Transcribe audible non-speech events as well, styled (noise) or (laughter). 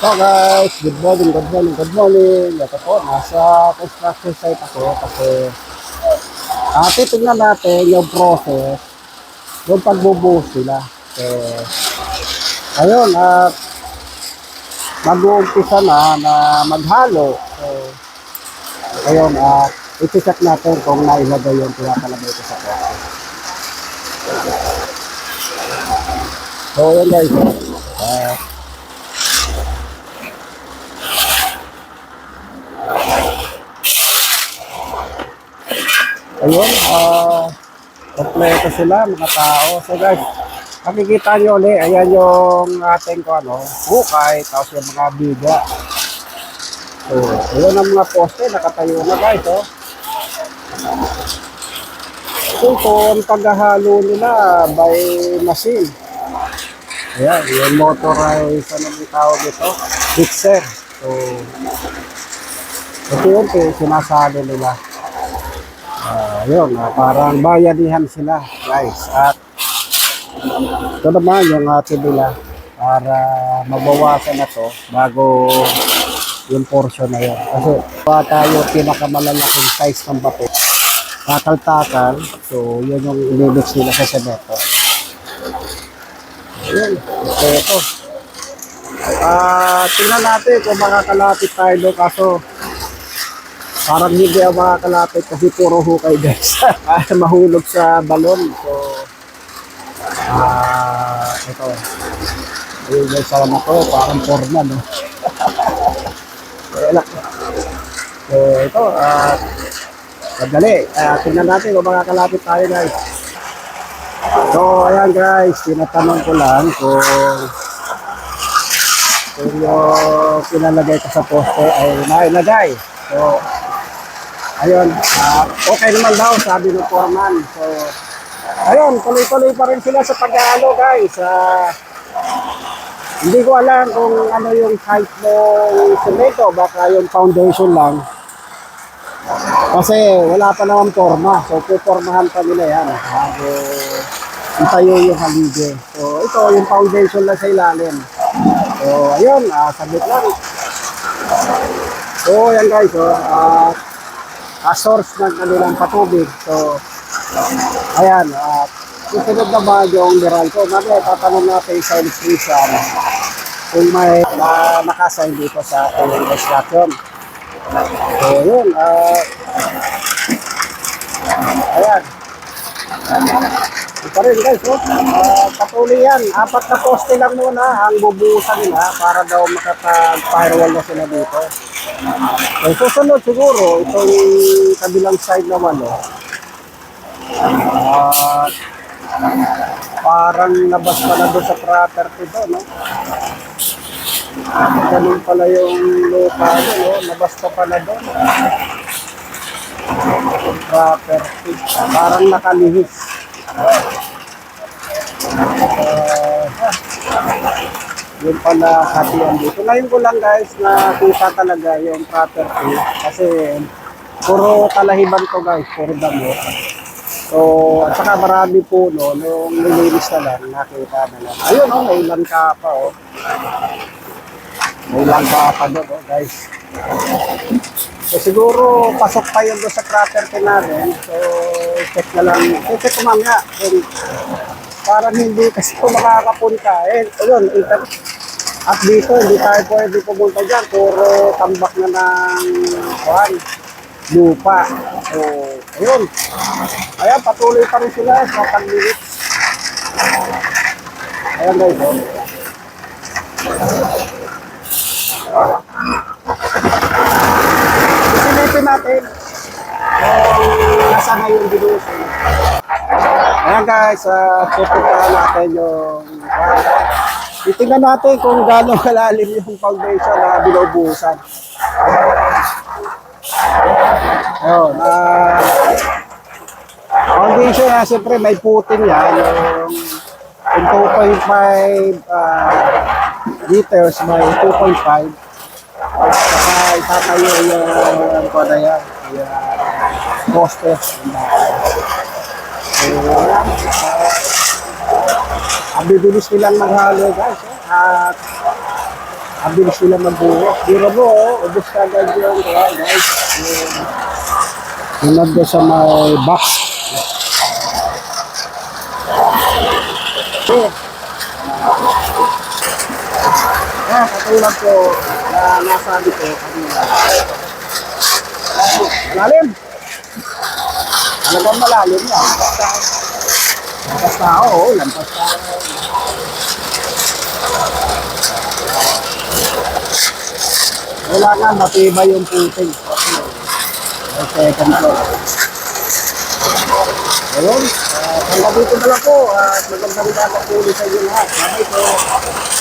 So guys, good morning, good morning, good morning. Ito po, nasa construction site ako kasi uh, titignan natin yung process yung pagbubuhos nila. So, ayun, at mag-uumpisa na na maghalo. So, ayun, at iti-check natin kung nailagay yung tinakalagay ko sa process. So, yun guys. Uh, Ayun, ah, kompleto sila, mga tao. So guys, makikita nyo ulit, ayan yung ating ko, ano, hukay, tapos yung mga biga. So, ayun ang mga poste, nakatayo na guys, oh. So, kung paghahalo nila by machine. Ayan, yung motorized, ano yung tawag ito? Mixer. So, ito yun, eh, sinasali nila. Ah, yun, ah, parang bayanihan sila, guys. At ito naman yung atin nila para mabawasan na to bago yung portion na yun. Kasi pa tayo pinakamalalaking size ng bato. Takal-takal. So, yun yung inilix nila sa semento. Yun, ito. Ah, tingnan natin kung makakalapit tayo kaso Parang hindi ako makakalapit kasi puro hukay guys. (laughs) Ah, Mahulog sa balon. So, ah, ito. Ayun guys, sarang ako. Parang forma, no? (laughs) Wala. So, ito. Ah, Sandali. Ah, tingnan natin kung makakalapit tayo guys. So, ayan guys. Tinatanong ko lang kung kung yung pinalagay ko sa poste ay nailagay. So, Ayun, ah, okay naman daw, sabi ng foreman. So, ayun, tuloy-tuloy pa rin sila sa pag-aalo, guys. Ah, hindi ko alam kung ano yung height ng semento, baka yung foundation lang. Kasi wala pa naman forma, so pupormahan pa nila yan bago itayo yung haligi. So, ito yung foundation lang sa ilalim. So, ayun, ah, sabit lang. So, yan guys, oh, ah, a source ng kanilang patubig. So, ayan, at susunod na ba yung Meralco? Mamaya tatanong natin sa electrician kung may na nakasign dito sa ating construction. So, yun, at ayan. Ito rin guys, oh. Uh, patuloy yan. Apat na poste lang muna ang bubuhusan nila para daw makapag-firewall na sila dito. Ang susunod siguro, itong kabilang side naman, oh. At parang nabas pa na doon sa property doon, no? Ganun pala yung lupa doon, no? Nabas pa pala doon. Property. Parang nakalihis. Yun pala hatian dito. Ngayon ko lang guys na kita talaga yung property kasi puro talahiban to guys, puro damo. So, at saka marami puno, nung nilinis na lang, nakita na lang. Ayun oh, may langka pa oh. May langka pa doon oh guys. Siguro pasok pa yun doon sa property natin. So, check na lang. Check ko mamaya kung parang hindi kasi kung makakapunta. Eh, ayun, inter- at dito, hindi tayo pwede pumunta dyan. Puro tambak na ng kuhan, lupa. So, ayun. Ayan, patuloy pa rin sila sa pag-limit. Ayan guys, oh. Natin kung nasa na yung dilution. Ayan guys, uh, pupuntahan natin yung Titingnan natin kung gaano kalalim yung foundation na binubuhusan. Ayun, ah foundation na siyempre may putin yan. Yung, yung 2.5 ah, liters may 2.5. Saka itatayo yung ano na yan, yung poste. So, yan. Ang bibilis nilang maghalo guys. Eh. At ang bilis nila magbuhos. Biro mo, oh, ubus ka agad yung kaya guys. Yung, nandun sa may box. Okay. Ah, katulad ko na nasabi ko kanina. Malalim. Talagang malalim yan. Basta, basta oo, lampas tao. Kailangan matibay yung puting. Okay, floor. Ayun, uh, hanggang dito na lang po. At magandang dapat po ulit sa inyo lahat. Bye po.